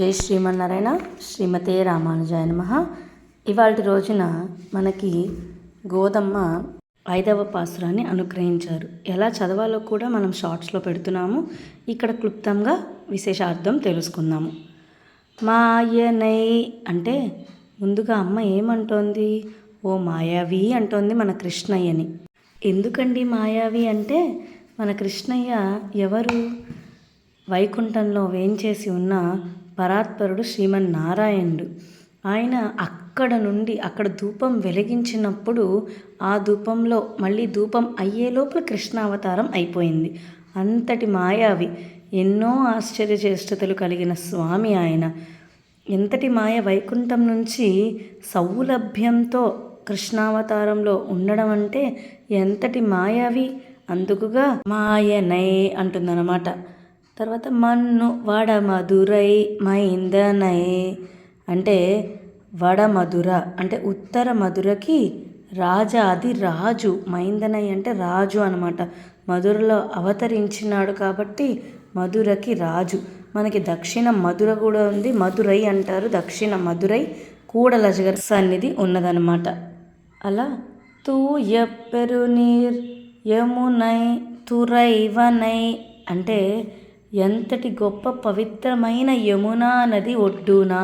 జై శ్రీమన్నారాయణ శ్రీమతే రామానుజాయ నమ. ఇవాళ రోజున మనకి గోదమ్మ ఐదవ పాసురాన్ని అనుగ్రహించారు. ఎలా చదవాలో కూడా మనం షార్ట్స్లో పెడుతున్నాము. ఇక్కడ క్లుప్తంగా విశేషార్థం తెలుసుకుందాము. మాయనై అంటే ముందుగా అమ్మ ఏమంటోంది? ఓ మాయావి అంటోంది మన కృష్ణయ్యని. ఎందుకండి మాయావి అంటే మన కృష్ణయ్య ఎవరు? వైకుంఠంలో వేంచేసి ఉన్న పరాత్పరుడు శ్రీమన్నారాయణుడు. ఆయన అక్కడ నుండి అక్కడ ధూపం వెలిగించినప్పుడు ఆ ధూపంలో మళ్ళీ ధూపం అయ్యే లోపల కృష్ణావతారం అయిపోయింది. అంతటి మాయావి. ఎన్నో ఆశ్చర్య చేష్టతలు కలిగిన స్వామి ఆయన. ఎంతటి మాయ వైకుంఠం నుంచి సౌలభ్యంతో కృష్ణావతారంలో ఉండడం అంటే ఎంతటి మాయావి? అందుకుగా మాయనై అంటుందన్నమాట. తర్వాత మన్ను వడ మధురై మైందనై. అంటే వడ మధుర అంటే ఉత్తర మధురకి రాజా అది రాజు మైందనై అంటే రాజు అనమాట మధురలో అవతరించినాడు కాబట్టి మధురకి రాజు. మనకి దక్షిణ మధుర కూడా ఉంది మధురై అంటారు దక్షిణ మధురై కూడలజగర్ సన్నిధి ఉన్నదనమాట అలా తూ ఎప్పెరు నీర్ యమునై తురైవనై అంటే ఎంతటి గొప్ప పవిత్రమైన యమునా నది ఒడ్డున?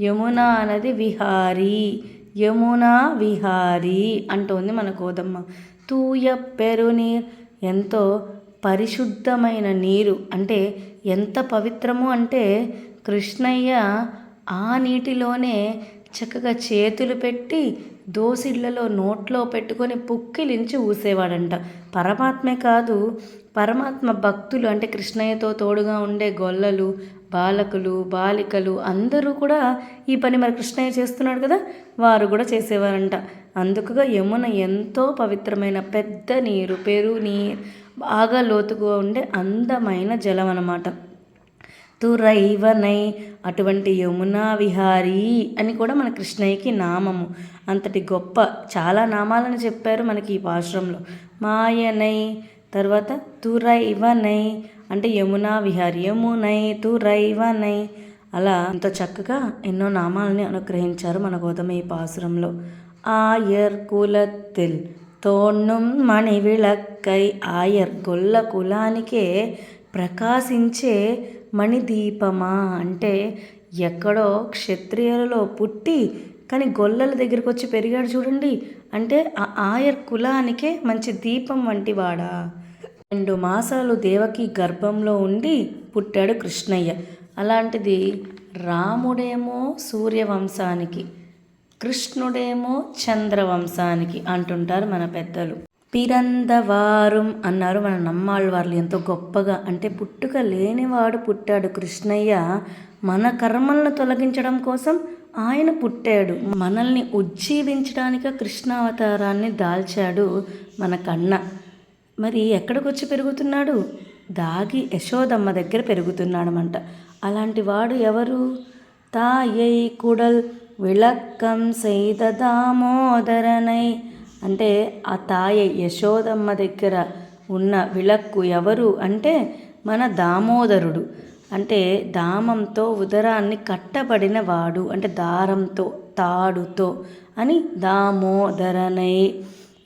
యమునా నది విహారీ యమునా విహారీ అంటోంది మన గోదమ్మ. తూయ పెరునీర్ ఎంతో పరిశుద్ధమైన నీరు. అంటే ఎంత పవిత్రము అంటే కృష్ణయ్య ఆ నీటిలోనే చక్కగా చేతులు పెట్టి దోసిళ్ళలో నోట్లో పెట్టుకొని పుక్కిలించి ఊసేవాడంట. పరమాత్మే కాదు పరమాత్మ భక్తులు అంటే కృష్ణయ్యతో తోడుగా ఉండే గొల్లలు బాలకులు బాలికలు అందరూ కూడా ఈ పని మరి కృష్ణయ్య చేస్తున్నాడు కదా? వారు కూడా చేసేవారంట. అందుకుగా యమున ఎంతో పవిత్రమైన పెద్ద నీరు పెరు నీరు బాగా లోతుగా ఉండే అందమైన జలం అన్నమాట తురైవనై అటువంటి యమునా విహారీ అని కూడా మన కృష్ణయ్యకి నామము. అంతటి గొప్ప చాలా నామాలను చెప్పారు మనకి ఈ పాశ్రంలో మాయనై తర్వాత తురైవనై అంటే యమునా విహారీ యమునై తురైవనై. అలా అంత చక్కగా ఎన్నో నామాలని అనుగ్రహించారు మన గౌతమ ఈ పాసురంలో ఆయర్ కులతిల్ తోణుం మణివిళక్కై ఆయర్ గొల్ల కులానికే ప్రకాశించే మణిదీపమా అంటే ఎక్కడో క్షత్రియులలో పుట్టి కానీ గొల్లల దగ్గరికి వచ్చి పెరిగాడు చూడండి. అంటే ఆ ఆయర్ కులానికే మంచి దీపం వంటి వాడా రెండు మాసాలు దేవకి గర్భంలో ఉండి పుట్టాడు కృష్ణయ్య. అలాంటిది రాముడేమో సూర్యవంశానికి కృష్ణుడేమో చంద్రవంశానికి అంటుంటారు మన పెద్దలు. పిరందవారం అన్నారు. మన నమ్మాళ్ళవార్లు ఎంతో గొప్పగా అంటే పుట్టుక లేనివాడు పుట్టాడు. కృష్ణయ్య మన కర్మలను తొలగించడం కోసం ఆయన పుట్టాడు. మనల్ని ఉజ్జీవించడానికి కృష్ణావతారాన్ని దాల్చాడు మన కన్న. మరి ఎక్కడికి వచ్చి పెరుగుతున్నాడు? దాగి యశోదమ్మ దగ్గర పెరుగుతున్నాడమంట. అలాంటి వాడు ఎవరు? తాయై కుడల్ విళక్కం సైద దామోదరనై అంటే ఆ తాయ యశోదమ్మ దగ్గర ఉన్న విలక్కు ఎవరు అంటే మన దామోదరుడు. అంటే దామంతో ఉదరాన్ని కట్టబడిన వాడు అంటే దారంతో తాడుతో అని దామోదరనై.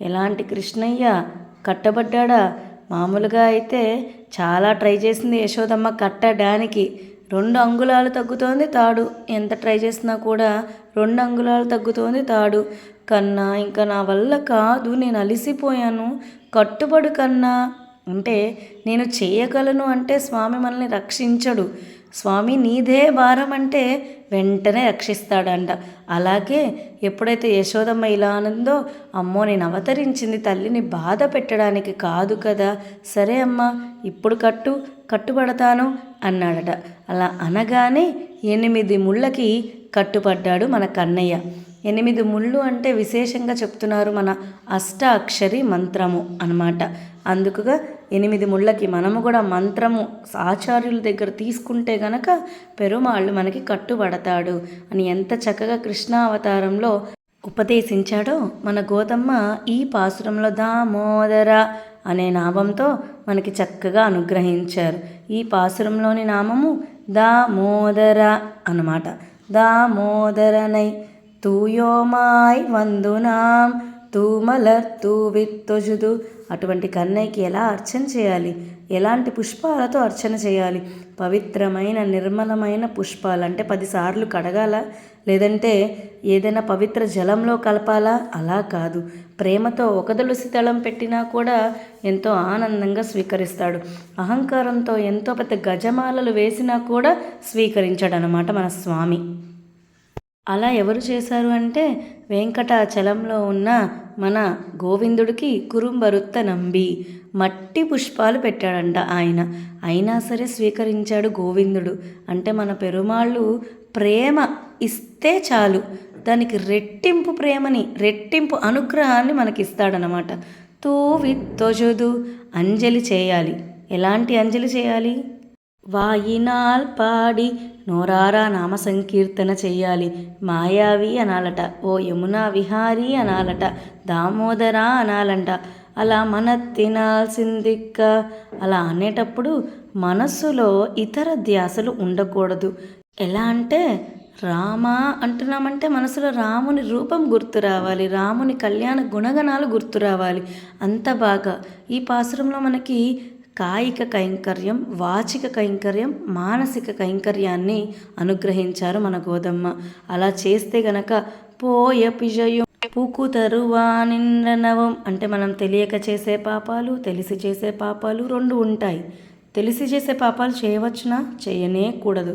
ఎలాంటి కృష్ణయ్య? కట్టబడ్డాడా? మామూలుగా అయితే చాలా ట్రై చేసింది యశోదమ్మ కట్టడానికి. రెండు అంగుళాలు తగ్గుతోంది తాడు. ఎంత ట్రై చేసినా కూడా రెండు అంగుళాలు తగ్గుతోంది తాడు. కన్నా ఇంకా నా వల్ల కాదు నేను అలిసిపోయాను. కట్టుబడు కన్నా అంటే నేను చేయగలను అంటే స్వామి మనల్ని రక్షించడు. స్వామి నీదే భారం అంటే వెంటనే రక్షిస్తాడంట. అలాగే ఎప్పుడైతే యశోదమ్మ ఇలా ఆనందో అమ్మో నేను అవతరించింది తల్లిని బాధ పెట్టడానికి కాదు కదా. సరే అమ్మా ఇప్పుడు కట్టు కట్టుబడతాను అన్నాడట. అలా అనగానే ఎనిమిది ముళ్ళకి కట్టుపడ్డాడు మన కన్నయ్య. ఎనిమిది ముళ్ళు అంటే విశేషంగా చెప్తున్నారు మన అష్ట అక్షరి మంత్రము అన్నమాట. అందుకుగా ఎనిమిది ముళ్ళకి మనము కూడా మంత్రము ఆచార్యుల దగ్గర తీసుకుంటే గనక పెరుమాళ్ళు మనకి కట్టుబడతాడు అని ఎంత చక్కగా కృష్ణావతారంలో ఉపదేశించాడో మన గోతమ్మ ఈ పాసురంలో దామోదర అనే నామంతో మనకి చక్కగా అనుగ్రహించారు. ఈ పాసురంలోని నామము దామోదర అన్నమాట. దామోదరనై తూయోమాయ్ వందునాం తూమలర్ తూవిత్తొజుదు. అటువంటి కన్నయ్యకి ఎలా అర్చన చేయాలి? ఎలాంటి పుష్పాలతో అర్చన చేయాలి? పవిత్రమైన నిర్మలమైన పుష్పాలు అంటే పదిసార్లు కడగాల? లేదంటే ఏదైనా పవిత్ర జలంలో కలపాలా? అలా కాదు. ప్రేమతో ఒక తులసి దళం పెట్టినా కూడా ఎంతో ఆనందంగా స్వీకరిస్తాడు. అహంకారంతో ఎంతో పెద్ద గజమాలలు వేసినా కూడా స్వీకరించాడనమాట మన స్వామి. అలా ఎవరు చేశారు అంటే వెంకటాచలంలో ఉన్న మన గోవిందుడికి కురుంబరుత్త నంబి. మట్టి పుష్పాలు పెట్టాడంట ఆయన. అయినా సరే స్వీకరించాడు గోవిందుడు. అంటే మన పెరుమాళ్ళు ప్రేమ ఇస్తే చాలు. దానికి రెట్టింపు ప్రేమని రెట్టింపు అనుగ్రహాన్ని మనకి ఇస్తాడనమాట తూ అంజలి చేయాలి. ఎలాంటి అంజలి చేయాలి? వాయినాల్ పాడి నోరారా నామ సంకీర్తన చెయ్యాలి. మాయావి అనాలట ఓ యమునా విహారీ అనాలట దామోదర అనాలంట. అలా మన తినాల్సిందిక్క అలా అనేటప్పుడు మనస్సులో ఇతర ధ్యాసలు ఉండకూడదు. ఎలా అంటే రామ అంటున్నామంటే మనసులో రాముని రూపం గుర్తు రావాలి రాముని కళ్యాణ గుణగణాలు గుర్తు రావాలి. అంత బాగా. ఈ పాసురంలో మనకి కాయిక కైంకర్యం వాచిక కైంకర్యం మానసిక కైంకర్యాన్ని అనుగ్రహించారు మన గోదమ్మ. అలా చేస్తే గనక పోయ పిజయం. పూకు తరువానింద్రనవం అంటే మనం తెలియక చేసే పాపాలు తెలిసి చేసే పాపాలు రెండు ఉంటాయి. తెలిసి చేసే పాపాలు చేయవచ్చునా? చేయనే కూడదు.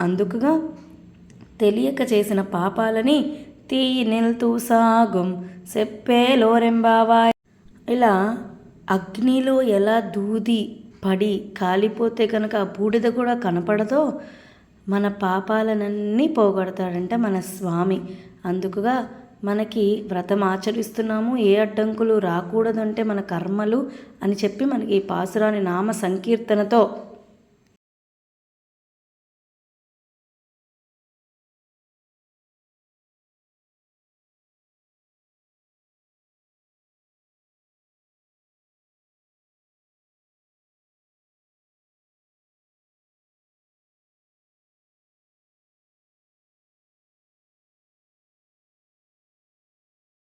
అందుకుగా తెలియక చేసిన పాపాలని తీ నిల్తూ సాగుం. సెప్పేలోరెంబావా ఇలా అగ్నిలో ఎలా దూది పడి కాలిపోతే కనుక ఆ బూడిద కూడా కనపడదో మన పాపాలనన్నీ పోగొడతాడంట మన స్వామి. అందుకుగా మనకి వ్రతం ఆచరిస్తున్నాము ఏ అడ్డంకులు రాకూడదంటే మన కర్మలు అని చెప్పి మనకి ఈ పాసురాని నామ సంకీర్తనతో